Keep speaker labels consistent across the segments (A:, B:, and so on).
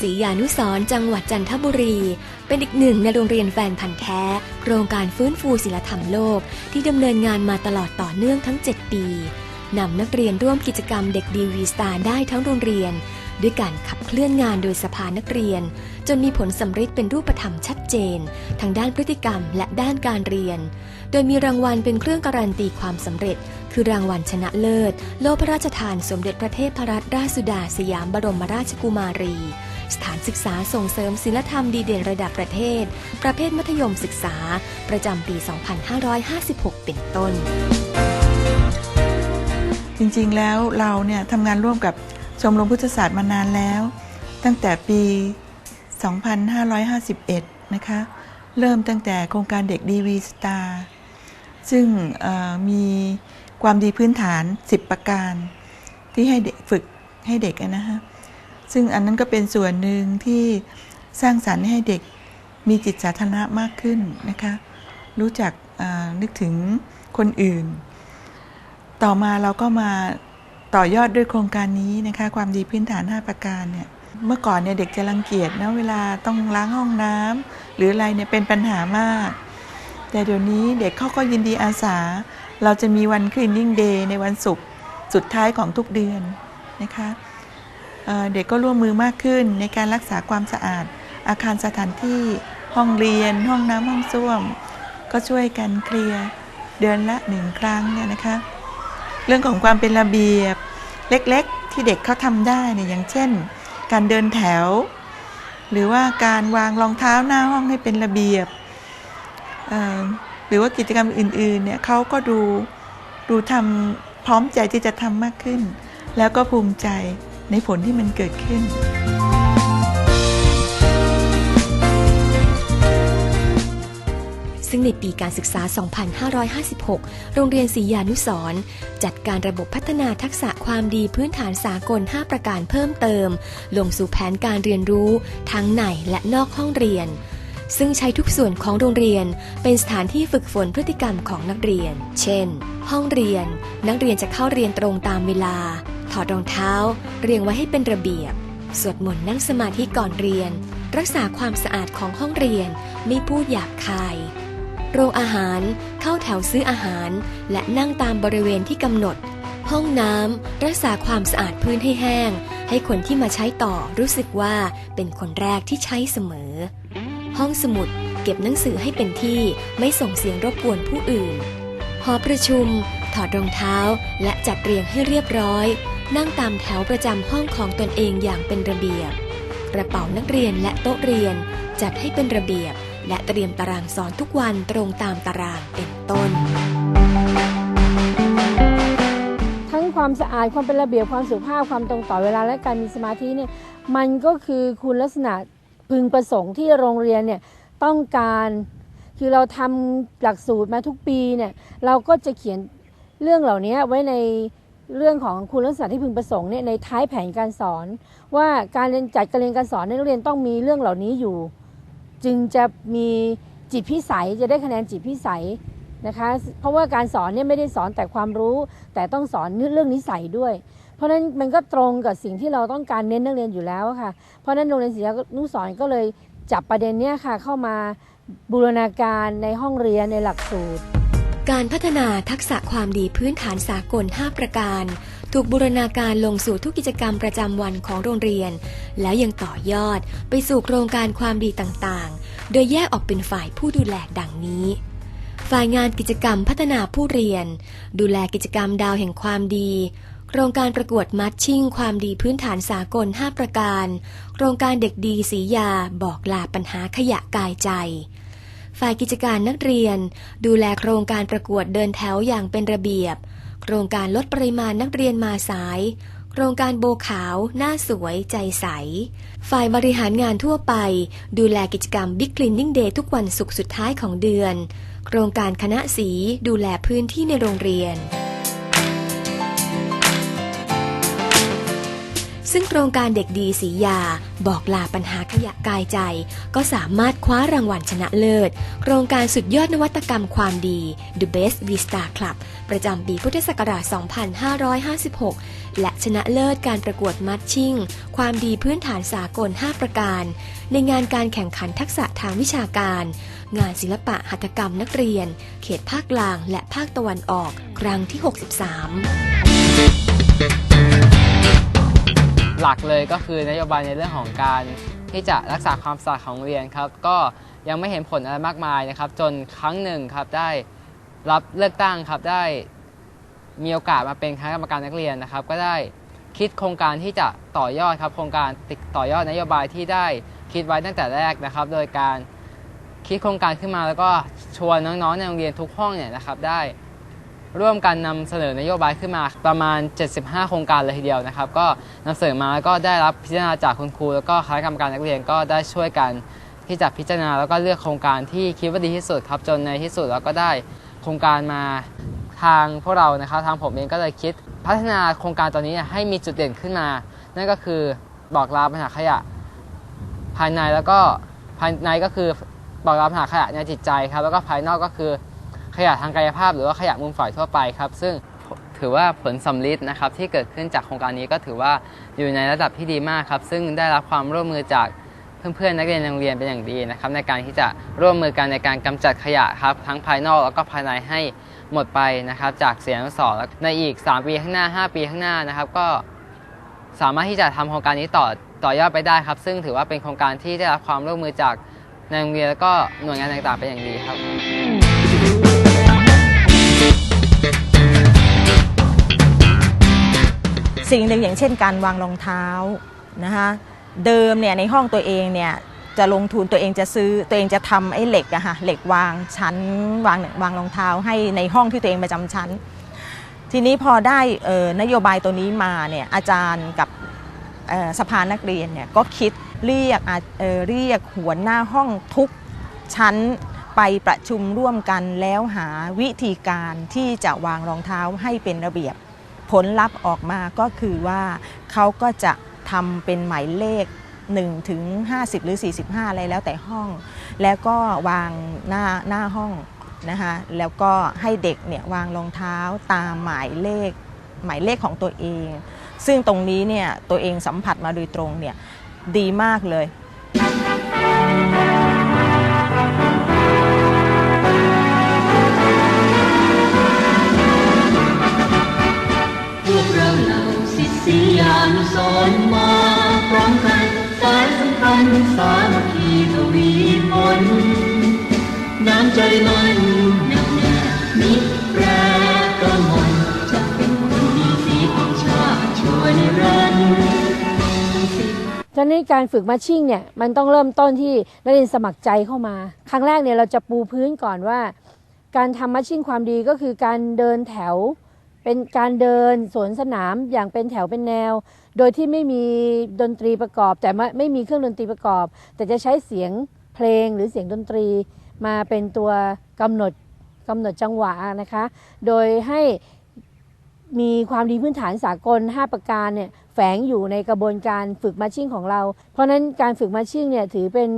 A: ศรียานุสร์จังหวัดจันทบุรี เป็นอีกหนึ่งในโรงเรียนแฟนพันธ์แท้ โครงการฟื้นฟูศิลธรรมโลก ที่ดำเนินงานมาตลอดต่อเนื่องทั้ง 7 ปีนำนักเรียนร่วมกิจกรรมเด็กดีวีสตาร์ได้ทั้งโรงเรียน ด้วยการขับเคลื่อนงานโดยสภานักเรียน จนมีผลสำฤทธิ์เป็นรูปธรรมชัดเจนทั้งด้านพฤติกรรมและด้านการเรียน โดยมีรางวัลเป็นเครื่องการันตีความสำเร็จ คือรางวัลชนะเลิศ โลพระราชทานสมเด็จพระเทพรัตนราชสุดาสยามบรมราชกุมารี สถานศึกษาส่งเสริมศิลธรรมดีเด่นระดับประเทศ ประเภทมัธยมศึกษา ประจำปี 2556 เป็นต้น
B: จริงๆแล้วเราเนี่ยทำงานร่วมกับชมรมพุทธศาสตร์มานานแล้ว ตั้งแต่ปี 2551 นะคะ เริ่มตั้งแต่โครงการเด็กดีวีสตาร์ซึ่งมีความดีพื้นฐาน 10 ประการ ที่ให้เด็กฝึกให้เด็กนะฮะ ซึ่งอันนั้นก็เป็นส่วนหนึ่งที่สร้างสรรค์ให้เด็กมีจิตสาธารณะมากขึ้นนะคะ รู้จักนึกถึงคนอื่น ต่อมาเราก็มาต่อยอดด้วยโครงการนี้นะคะ ความดีพื้นฐาน 5 ประการเนี่ย เมื่อก่อนเนี่ยเด็กจะรังเกียจนะเวลาต้องล้างห้องน้ำหรืออะไรเนี่ยเป็นปัญหามาก แต่เดี๋ยวนี้เด็กเขาก็ยินดีอาสา เราจะมีวันคลีนนิ่งเดย์ในวันศุกร์สุดท้ายของทุกเดือนนะคะ เด็กก็ร่วมมือมากขึ้นในการรักษาความสะอาด อาคารสถานที่ห้องเรียน ห้องน้ำห้องส้วม ก็ช่วยกันเคลียร์เดือนละหนึ่งครั้งเนี่ยนะคะเรื่องของความเป็นระเบียบเล็กๆ ที่เด็กเขาทำได้เนี่ยอย่างเช่น การเดินแถว หรือว่าการวางรองเท้าหน้าห้องให้เป็นระเบียบหรือว่ากิจกรรมอื่นๆเนี่ยเขาก็ดูดูทำพร้อมใจที่จะทำมากขึ้น แล้วก็ภูมิใจ ในผลที่มันเกิดขึ้น
A: ซึ่งในปีการศึกษา 2556 โรงเรียนศรียานุสรจัดการระบบพัฒนาทักษะความดีพื้นฐานสากล 5 ประการเพิ่มเติม ลงสู่แผนการเรียนรู้ ทั้งในและนอกห้องเรียนซึ่งใช้ทุกส่วนของโรงเรียน เป็นสถานที่ฝึกฝนพฤติกรรมของนักเรียน เช่น ห้องเรียน นักเรียนจะเข้าเรียนตรงตามเวลา ถอดรองเท้า เรียงไว้ให้เป็นระเบียบ สวดมนต์นั่งสมาธิก่อนเรียน รักษาความสะอาดของห้องเรียนไม่พูดหยาบคาย โรงอาหารเข้าแถวซื้ออาหาร และนั่งตามบริเวณที่กำหนด ห้องน้ำรักษาความสะอาดพื้นให้แห้ง ให้คนที่มาใช้ต่อรู้สึกว่าเป็นคนแรกที่ใช้เสมอ ห้องสมุดเก็บหนังสือให้เป็นที่ไม่ส่งเสียงรบกวนผู้อื่นหอประชุม ถอดรองเท้าและจัดเรียงให้เรียบร้อย นั่งตามแถวประจำห้องของตนเองอย่างเป็นระเบียบ กระเป๋านักเรียนและโต๊ะเรียนจัดให้เป็นระเบียบ และเตรียมตารางสอนทุกวันตรงตามตารางเป็นต้น
C: ทั้งความสะอาดความเป็นระเบียบความสุภาพความตรงต่อเวลาและการมีสมาธิเนี่ยมันก็คือคุณลักษณะพึงประสงค์ที่โรงเรียนเนี่ยต้องการคือเราทำหลักสูตรมาทุกปีเนี่ยเราก็จะเขียนเรื่องเหล่านี้ไว้ใน เรื่องของคุณลักษณะที่พึงประสงค์เนี่ยในท้ายแผนการสอน ว่าการเรียนจัดการเรียนการสอนนักเรียนต้องมีเรื่องเหล่านี้อยู่ จึงจะมีจิตพิสัยจะได้คะแนนจิตพิสัยนะคะเพราะว่าการสอนเนี่ยไม่ได้สอนแต่ความรู้ แต่ต้องสอนเรื่องนิสัยด้วย เพราะฉะนั้นมันก็ตรงกับสิ่งที่เราต้องการเน้นนักเรียนอยู่แล้วค่ะ เพราะฉะนั้นโรงเรียนศิลปนุสรณ์ก็เลยจับประเด็นเนี้ยค่ะเข้ามาบูรณาการในห้องเรียนในหลักสูตร
A: การพัฒนาทักษะความดีพื้นฐานสากล 5 ประการ ถูกบูรณาการลงสู่ทุกกิจกรรมประจำวันของโรงเรียน แล้วยังต่อยอดไปสู่โครงการความดีต่างๆ โดยแยกออกเป็นฝ่ายผู้ดูแลดังนี้ ฝ่ายงานกิจกรรมพัฒนาผู้เรียน ดูแลกิจกรรมดาวแห่งความดีโครงการประกวดมัชชิ่งความดีพื้นฐานสากล 5 ประการ โครงการเด็กดีสียาบอกลาปัญหาขยะกายใจ ฝ่ายกิจการนักเรียน ดูแลโครงการประกวดเดินแถวอย่างเป็นระเบียบ โครงการลดปริมาณนักเรียนมาสาย โครงการโบขาว หน้าสวย ใจใส ฝ่ายบริหารงานทั่วไป ดูแลกิจกรรม Big Cleaning Day ทุกวันศุกร์สุดท้ายของเดือน โครงการคณะสีดูแลพื้นที่ในโรงเรียนซึ่งโครงการเด็กดีสียาบอกลาปัญหา ขยะกายใจ ก็สามารถคว้ารางวัลชนะเลิศ โครงการสุดยอดนวัตกรรมความดี The Best Vista Club ประจำปีพุทธศักราช 2556 และชนะเลิศการประกวดมัดชิ่ง ความดีพื้นฐานสากล 5 ประการ ในงานการแข่งขันทักษะทางวิชาการ งานศิลปะหัตถกรรมนักเรียน เขตภาคกลางและภาคตะวันออก ครั้งที่ 63
D: หลักเลยก็คือนโยบายในเรื่องของการ ที่จะรักษาความสะอาดของโรงเรียนครับ ก็ยังไม่เห็นผลอะไรมากมายนะครับ จนครั้งหนึ่งครับได้รับเลือกตั้งครับได้มีโอกาสมาเป็นคณะกรรมการนักเรียนนะครับ ก็ได้คิดโครงการที่จะต่อยอดครับ โครงการติดต่อยอดนโยบายที่ได้คิดไว้ตั้งแต่แรกนะครับ โดยการคิดโครงการขึ้นมาแล้วก็ชวนน้องๆในโรงเรียนทุกห้องเนี่ยนะครับได้ ร่วมกันนำเสนอนโยบายขึ้นมาประมาณ 75 โครงการเลยทีเดียวนะครับ ก็นำเสนอมาแล้วก็ได้รับพิจารณาจากคุณครู แล้วก็คณะกรรมการนักเรียนก็ได้ช่วยกันที่จะพิจารณาแล้วก็เลือกโครงการที่คิดว่าดีที่สุดครับจนในที่สุดเราก็ได้โครงการมาทางพวกเรานะครับทางผมเองก็เลยคิด พัฒนาโครงการตัวนี้ให้มีจุดเด่นขึ้นมา นั่นก็คือบอกลาปัญหาขยะ ภายในแล้วก็ภายในก็คือบอกลาปัญหาขยะในจิตใจครับแล้วก็ภายนอกก็คือ ขยะทางกายภาพหรือว่าขยะมูลฝอยทั่วไปครับ ซึ่งถือว่าผลสำลิดนะครับที่เกิดขึ้นจากโครงการนี้ก็ถือว่าอยู่ในระดับที่ดีมากครับ ซึ่งได้รับความร่วมมือจากเพื่อนๆนักเรียนโรงเรียนเป็นอย่างดีนะครับ ในการที่จะร่วมมือกันในการกำจัดขยะครับทั้งภายนอกแล้วก็ภายในให้หมดไปนะครับ จากเสียงสอนในอีก 3 ปีข้างหน้า 5 ปีข้างหน้านะครับ ก็สามารถที่จะทำโครงการนี้ต่อต่อยอดไปได้ครับ ซึ่งถือว่าเป็นโครงการที่ได้รับความร่วมมือจากในโรงเรียนแล้วก็หน่วยงานต่างๆเป็นอย่างดีครับ
E: สิ่งหนึ่งอย่างเช่นการวางรองเท้านะคะเดิมเนี่ยในห้องตัวเองเนี่ยจะลงทุนตัวเองจะซื้อตัวเองจะทำไอ้เหล็กอะค่ะเหล็กวางชั้นวางวางรองเท้าให้ในห้องที่ตัวเองประจำชั้น ทีนี้พอได้เอ่อนโยบายตัวนี้มาเนี่ยอาจารย์กับสภานักเรียนเนี่ยก็คิดเรียกเเรียกหัวหน้าห้องทุกชั้นไปประชุมร่วมกันแล้วหาวิธีการที่จะวางรองเท้าให้เป็นระเบียบ ผลลัพธ์ออกมาก็คือว่าเขาก็จะทำเป็นหมายเลข1ถึง50 หรือ 45 อะไรแล้วแต่ห้อง แล้วก็วางหน้าหน้าห้องนะคะแล้วก็ให้เด็กเนี่ยวางรองเท้าตามหมายเลขหมายเลขของตัวเอง ซึ่งตรงนี้เนี่ยตัวเองสัมผัสมาโดยตรงเนี่ยดีมากเลยา
F: นสรณ์มาพร้อมกันสายสัมพันธ์สามัคคีทวีผลน้ำใจมันแน่วแน่มิตรแปรกมลจะเป็นคนดีสีของชาติช่วนิรัน
C: ฉะนั้นการฝึกมาชิ่งเนี่ยมันต้องเริ่มต้นที่นักเรียนสมัครใจเข้ามา ครั้งแรกเนี่ยเราจะปูพื้นก่อนว่า การทำมาชิ่งความดีก็คือการเดินแถว เป็นการเดินสวนสนามอย่างเป็นแถวเป็นแนว โดยที่ไม่มีดนตรีประกอบ แต่ไม่มีเครื่องดนตรีประกอบ แต่จะใช้เสียงเพลงหรือเสียงดนตรีมาเป็นตัวกำหนดกำหนดจังหวะนะคะ โดยให้มีความดีพื้นฐานสากล 5 ประการเนี่ยแฝงอยู่ในกระบวนการฝึกมาชิ่งของเรา เพราะฉะนั้นการฝึกมาชิ่งเนี่ยถือเป็น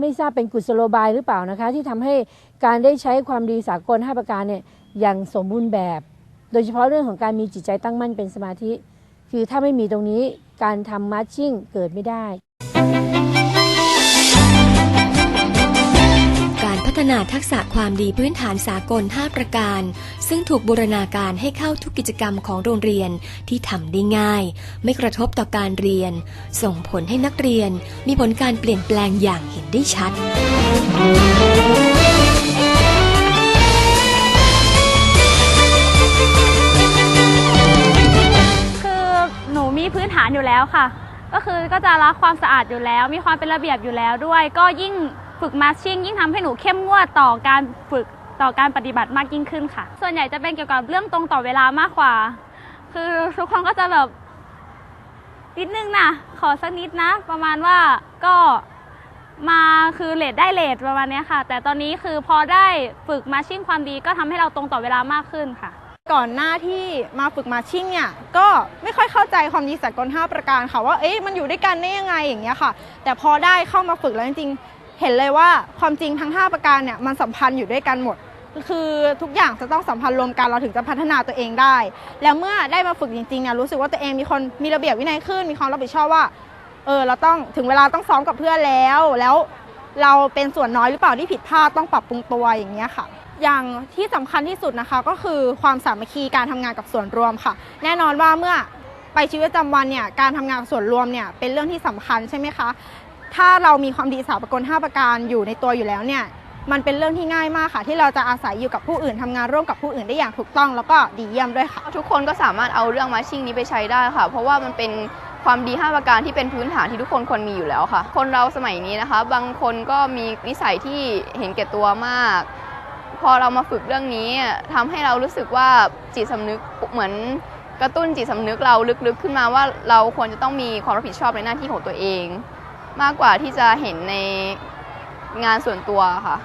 C: ไม่ทราบเป็นกุศโลบายหรือเปล่านะคะ ที่ทำให้การได้ใช้ความดีสากล 5 ประการเนี่ยอย่างสมบูรณ์แบบ โดยเฉพาะเรื่องของการมีจิตใจตั้งมั่นเป็นสมาธิ คือถ้าไม่มีตรงนี้การทำมาร์ชิ่งเกิดไม่ได้
A: การพัฒนาทักษะความดีพื้นฐานสากล 5 ประการ ซึ่งถูกบูรณาการให้เข้าทุกกิจกรรมของโรงเรียนที่ทำได้ง่าย ไม่กระทบต่อการเรียน ส่งผลให้นักเรียนมีผลการเปลี่ยนแปลงอย่างเห็นได้ชัดา
G: นอยู่แล้วค่ะ ก็คือก็จะรักความสะอาดอยู่แล้ว มีความเป็นระเบียบอยู่แล้วด้วย ก็ยิ่งฝึกมาชิ่งยิ่งทำให้หนูเข้มงวดต่อการฝึกต่อการปฏิบัติมากยิ่งขึ้นค่ะ ส่วนใหญ่จะเป็นเกี่ยวกับเรื่องตรงต่อเวลามากกว่า คือทุกคนก็จะแบบนิดนึงนะขอสักนิดนะ ประมาณว่าก็มาคือเลทได้เลทประมาณเนี้ยค่ะ แต่ตอนนี้คือพอได้ฝึกมาชิ่งความดีก็ทำให้เราตรงต่อเวลามากขึ้นค่ะ
H: ก่อนหน้าที่มาฝึกมาชิ่งเนี่ยก็ไม่ค่อยเข้าใจความดีสากล5ประการค่ะว่าเอ๊ะมันอยู่ด้วยกันได้ยังไงอย่างเงี้ยค่ะ แต่พอได้เข้ามาฝึกแล้วจริงๆ เห็นเลยว่าความจริงทั้ง 5 ประการเนี่ยมันสัมพันธ์อยู่ด้วยกันหมด คือทุกอย่างจะต้องสัมพันธ์รวมกันเราถึงจะพัฒนาตัวเองได้ แล้วเมื่อได้มาฝึกจริงๆเนี่ยรู้สึกว่าตัวเองมีคนมีระเบียบวินัยขึ้น มีความรับผิดชอบว่าเออเราต้องถึงเวลาต้องซ้อมกับเพื่อนแล้ว แล้วเราเป็นส่วนน้อยหรือเปล่าที่ผิดพลาดต้องปรับปรุงตัวอย่างเงี้ยค่ะ อย่างที่สำคัญที่สุดนะคะก็คือความสามัคคีการทำงานกับส่วนรวมค่ะ แน่นอนว่าเมื่อไปชีวิตประจำวันเนี่ยการทำงานกับส่วนรวมเนี่ยเป็นเรื่องที่สำคัญใช่ไหมคะถ้าเรามีความดีสากล5ประการอยู่ในตัวอยู่แล้วเนี่ยมันเป็นเรื่องที่ง่ายมากค่ะ ที่เราจะอาศัยอยู่กับผู้อื่นทำงานร่วมกับผู้อื่นได้อย่างถูกต้องแล้วก็ดีเยี่ยมด้วยค่ะ
I: ทุกคนก็สามารถเอาเรื่องมาชิ่งนี้ไปใช้ได้ค่ะ เพราะว่ามันเป็นความดี 5 ประการที่เป็นพื้นฐานที่ทุกคนควรมีอยู่แล้วค่ะ คนเราสมัยนี้นะคะ บางคนก็มีนิสัยที่เห็นแก่ตัวมาก พอเรามาฝึกเรื่องนี้ทำให้เรารู้สึกว่าจิตสำนึกเหมือนกระตุ้นจิตสำนึกเราลึกๆขึ้นมาว่าเราควรจะต้องมีความรับผิดชอบในหน้าที่ของตัวเอง มากกว่าที่จะเห็นในงานส่วนตัวค่ะ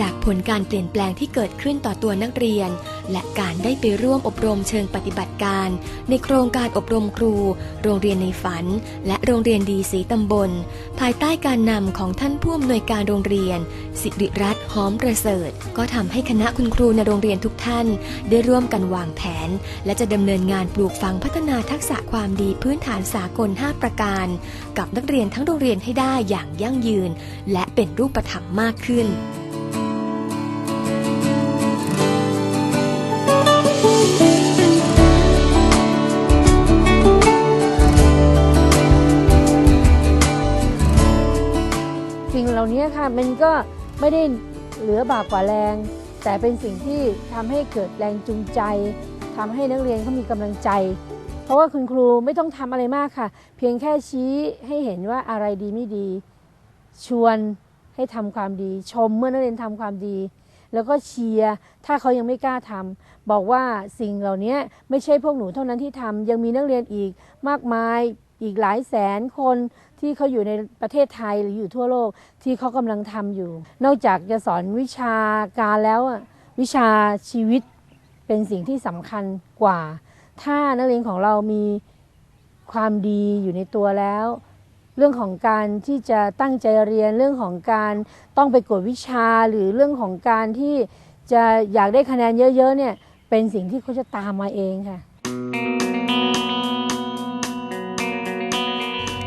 A: จากผลการเปลี่ยนแปลงที่เกิดขึ้นต่อตัวนักเรียน และการได้ไปร่วมอบรมเชิงปฏิบัติการ ในโครงการอบรมครู โรงเรียนในฝัน และโรงเรียนดีสีตำบล ภายใต้การนำของท่านผู้อำนวยการโรงเรียน สิริรัตน์หอมประเสริฐ ก็ทำให้คณะคุณครูในโรงเรียนทุกท่าน ได้ร่วมกันวางแผน และจะดำเนินงานปลูกฝังพัฒนาทักษะความดีพื้นฐานสากล 5 ประการ กับนักเรียนทั้งโรงเรียนให้ได้อย่างยั่งยืน และเป็นรูปธรรมมากขึ้น
C: มันก็ไม่ได้เหลือบากกว่าแรง แต่เป็นสิ่งที่ทำให้เกิดแรงจูงใจทำให้นักเรียนเขามีกำลังใจ เพราะว่าคุณครูไม่ต้องทำอะไรมากค่ะ เพียงแค่ชี้ให้เห็นว่าอะไรดีไม่ดี ชวนให้ทำความดี ชมเมื่อนักเรียนทำความดี แล้วก็เชียร์ถ้าเขายังไม่กล้าทำบอกว่าสิ่งเหล่านี้ไม่ใช่พวกหนูเท่านั้นที่ทำยังมีนักเรียนอีกมากมาย อีกหลายแสนคนที่เขาอยู่ในประเทศไทยหรืออยู่ทั่วโลกที่เขากำลังทำอยู่ นอกจากจะสอนวิชาการแล้ววิชาชีวิตเป็นสิ่งที่สำคัญกว่า ถ้านักเรียนของเรามีความดีอยู่ในตัวแล้ว เรื่องของการที่จะตั้งใจเรียนเรื่องของการต้องไปกวดวิชาหรือเรื่องของการที่จะอยากได้คะแนนเยอะๆเนี่ยเป็นสิ่งที่เขาจะตามมาเองค่ะ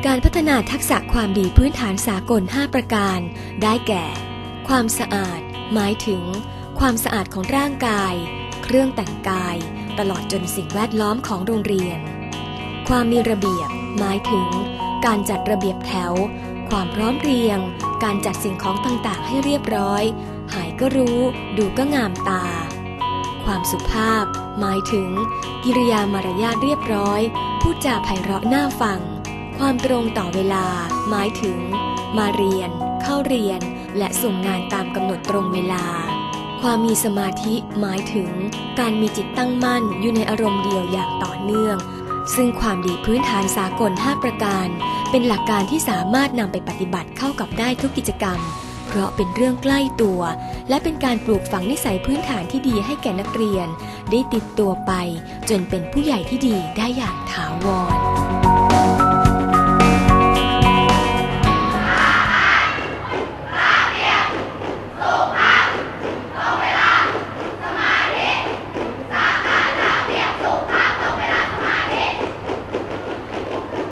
A: การพัฒนาทักษะความดีพื้นฐานสากล 5 ประการ ได้แก่ ความสะอาด หมายถึง ความสะอาดของร่างกาย เครื่องแต่งกาย ตลอดจนสิ่งแวดล้อมของโรงเรียน ความมีระเบียบ หมายถึง การจัดระเบียบแถว ความพร้อมเรียง การจัดสิ่งของต่างๆ ให้เรียบร้อย หายก็รู้ ดูก็งามตา ความสุภาพ หมายถึง กิริยามารยาทเรียบร้อย พูดจาไพเราะน่าฟัง ความตรงต่อเวลา หมายถึง มาเรียน เข้าเรียน และส่งงานตามกำหนดตรงเวลา ความมีสมาธิหมายถึง การมีจิตตั้งมั่นอยู่ในอารมณ์เดียวอย่างต่อเนื่อง ซึ่งความดีพื้นฐานสากล 5 ประการ เป็นหลักการที่สามารถนำไปปฏิบัติเข้ากับได้ทุกกิจกรรม เพราะเป็นเรื่องใกล้ตัว และเป็นการปลูกฝังนิสัยพื้นฐานที่ดีให้แก่นักเรียน ได้ติดตัวไป จนเป็นผู้ใหญ่ที่ดีได้อย่างถาวร